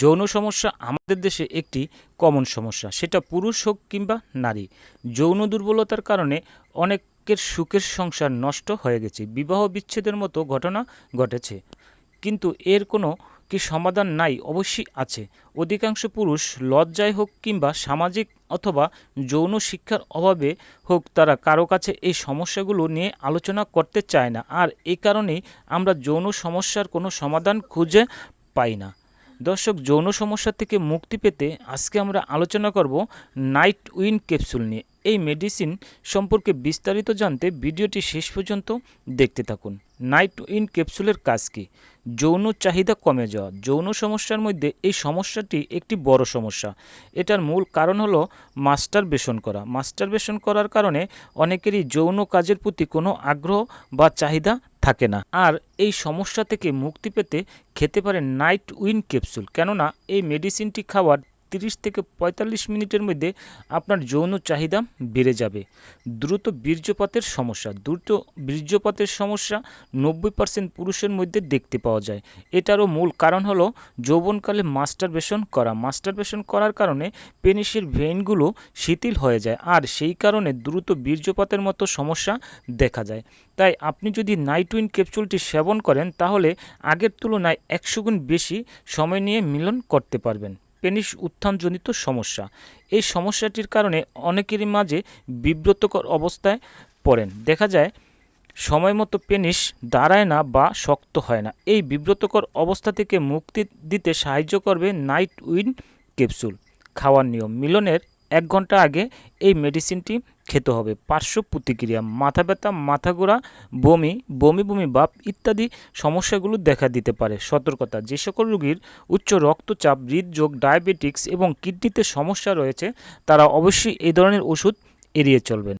যৌন সমস্যা আমাদের দেশে একটি কমন সমস্যা। সেটা পুরুষ হোক কিংবা নারী। যৌন দুর্বলতার কারণে অনেকের সুখের সংসার নষ্ট হয়ে গেছে। বিবাহ বিচ্ছেদের মতো ঘটনা ঘটেছে। কিন্তু এর কোনো কি সমাধান নাই? অবশ্যই আছে। অধিকাংশ পুরুষ লজ্জায় হোক কিংবা সামাজিক অথবা যৌন শিক্ষার অভাবে হোক, তারা কারও কাছে এই সমস্যাগুলো নিয়ে আলোচনা করতে চায় না। আর এই কারণেই আমরা যৌন সমস্যার কোনো সমাধান খুঁজে পাই না। দর্শক, যৌন সমস্যা থেকে মুক্তি পেতে আজকে আমরা আলোচনা করব নাইট উইন ক্যাপসুল নিয়ে। এই মেডিসিন সম্পর্কে বিস্তারিত জানতে ভিডিওটি শেষ পর্যন্ত দেখতে থাকুন। নাইট উইন ক্যাপসুলের কাজ কী? যৌন চাহিদা কমে যাওয়া। যৌন সমস্যার মধ্যে এই সমস্যাটি একটি বড় সমস্যা। এটার মূল কারণ হলো মাস্টার বেশন করা। মাস্টার বেশন করার কারণে অনেকেরই যৌন কাজের প্রতি কোনো আগ্রহ বা চাহিদা থাকে না। আর এই সমস্যা থেকে মুক্তি পেতে খেতে পারেন নাইট উইন ক্যাপসুল কেননা এই মেডিসিনটি খাওয়ার তিরিশ থেকে পঁয়তাল্লিশ মিনিটের মধ্যে আপনার যৌন চাহিদা বেড়ে যাবে। দ্রুত বীর্যপাতের সমস্যা, দ্রুত বীর্যপাতের সমস্যা নব্বই পার্সেন্ট পুরুষের মধ্যে দেখতে পাওয়া যায়। এটারও মূল কারণ হলো যৌবনকালে মাস্টারবেশন করা। মাস্টারবেশন করার কারণে পেনিসের ভেইনগুলো শিথিল হয়ে যায় আর সেই কারণে দ্রুত বীর্যপাতের মতো সমস্যা দেখা যায়। তাই আপনি যদি নাইটুইন ক্যাপসুলটি সেবন করেন তাহলে আগের তুলনায় একশো গুণ বেশি সময় নিয়ে মিলন করতে পারবেন। পেনিস উত্থানজনিত সমস্যা। এই সমস্যাটির কারণে অনেকেরই মাঝে বিব্রতকর অবস্থায় পড়েন। দেখা যায়, সময় মতো পেনিস দাঁড়ায় না বা শক্ত হয় না। এই বিব্রতকর অবস্থা থেকে মুক্তি দিতে সাহায্য করবে নাইট উইন ক্যাপসুল। খাওয়ার নিয়ম। মিলনের এক ঘণ্টা আগে এই মেডিসিনটি খেতে হবে। পার্শ্ব প্রতিক্রিয়া, মাথা ব্যথা, মাথা গোড়া বমি বমি বমি, বাপ ইত্যাদি সমস্যাগুলো দেখা দিতে পারে। সতর্কতা, যে সকল রোগীর উচ্চ রক্তচাপ হৃদযোগ ডায়াবেটিক্স এবং কিডনিতে সমস্যা রয়েছে, তারা অবশ্যই এই ধরনের ওষুধ এড়িয়ে চলবেন।